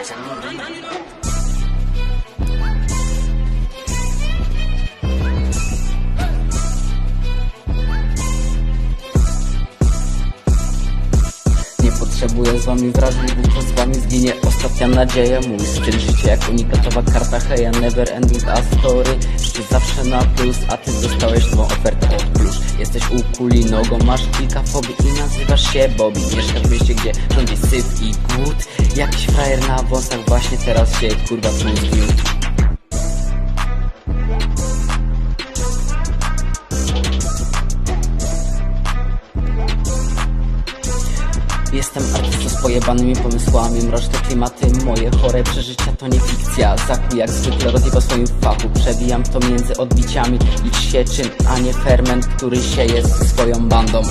Potrzebuję z wami wrażeń, bo z wami zginie ostatnia nadzieja. Mój styl życia jak unikatowa karta. Heja Never ending a story. Zawsze na plus, a ty dostałeś nową ofertę od Jesteś u kuli nogą, masz kilka fobii i nazywasz się Bobby. Mieszkasz w mieście, gdzie rządzi syf i głód. Jakiś frajer na wąsach właśnie teraz się kurwa tłusknił Jestem artystą z pojebanymi pomysłami Mroczne klimaty, moje chore przeżycia to nie fikcja. Zaku jak zwykle rozjeba swoim fachu. Przebijam to między odbiciami. Licz się czym, a nie ferment, który sieje ze swoją bandą.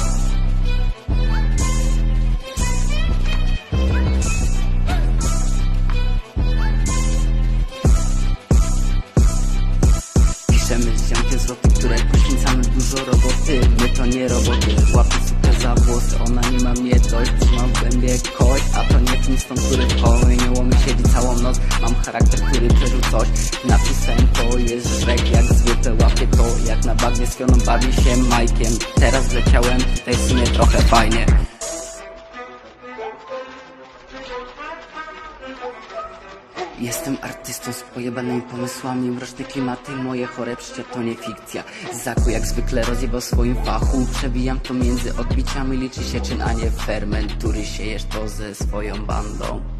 Piszemy z ziomkiem złoty, które poświęcamy dużo roboty. My to nie roboty, łapię To nie Flintstone, który w kolejnie łomy siedzi całą noc Mam charakter, który przeżył coś. Napisałem to, jest żrek jak zwykle Łapię to, jak na bagnie z bawi się Majkiem. Teraz wleciałem, tutaj w sumie trochę fajnie Jestem artystą z pojebanymi pomysłami. Mroczne klimaty, moje chore przecież to nie fikcja. Zaku jak zwykle rozjebał swoim fachu. Przebijam to między odbiciami Liczy się czyn, a nie ferment Który siejesz to ze swoją bandą